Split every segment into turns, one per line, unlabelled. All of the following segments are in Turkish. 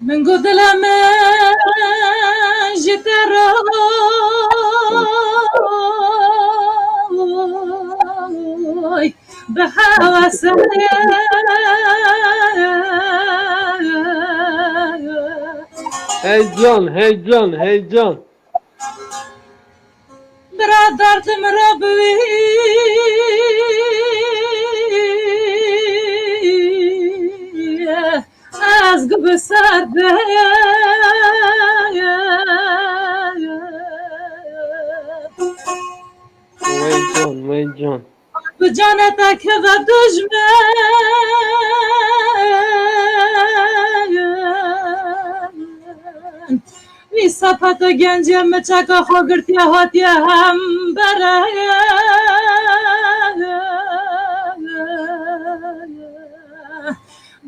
من قد لما جيت راي بحواسي.
هيجان هيجان هيجان
Mra dard mra bwi Az
gubsar baya
Vay can, vay can. Bu cana takıva düşme وی سپت و گنجم چکا خوگرتی هاتی هم برای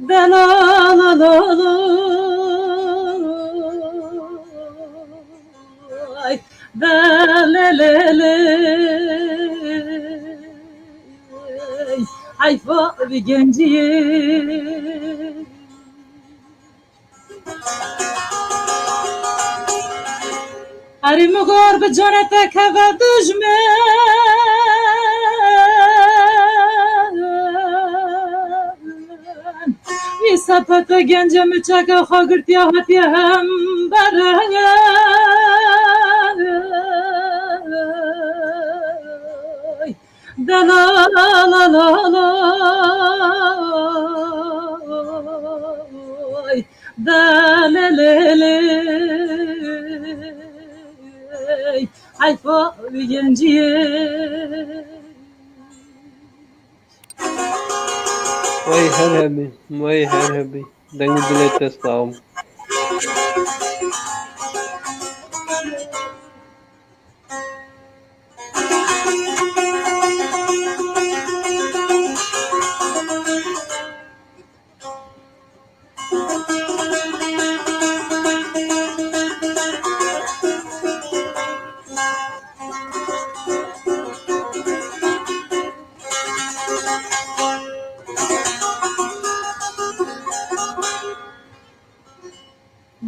دلالالالای دلالالای حیفا بی گنجیه Arimogor bi careta keve dijme Wî sepeta gence mi çeka xwe girtiya hatiye hem bereye De la la la la la. De حیفا گنجیه
Vay herhebi, vay herhebi. Dengi bilete sağım. you.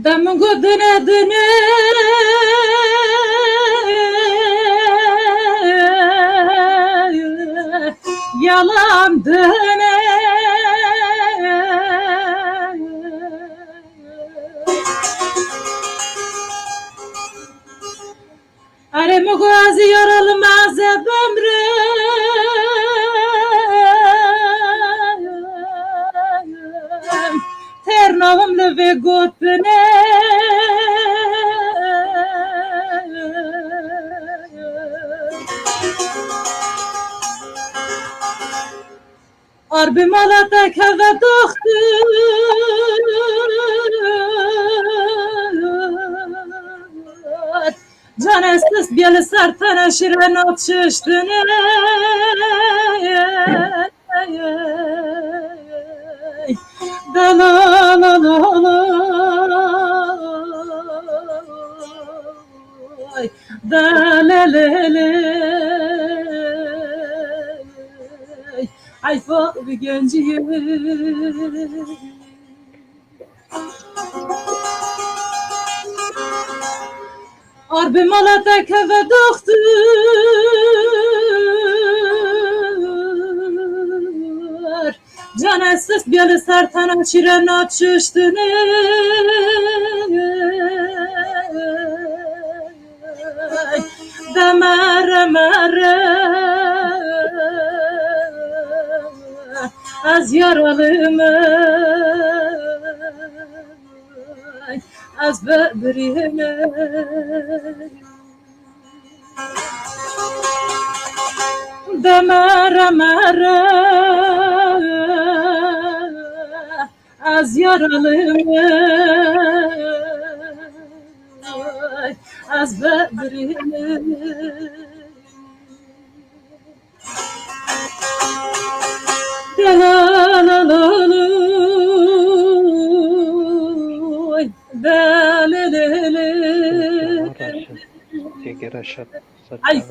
Dem godine dine Yalan dine Are mugazi yorulmaz ömrüm Ternavımlı ve gotbine Arbi malata keve doktor Can estes bjeli sertene şiren ot şiştine Dalalalalalay Dalaleleley Ayfa bir genciyim Arbi malata keve doktor Can bjeli sertene şiren ot şiştine Demere mere Az yaralım Az böbreğim Demere mere Az yaralım Az böbreğim Delalalalay, delelele.
Raşat, teke raşat.
Ay.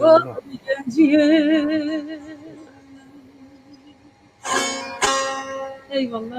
Eyvallah.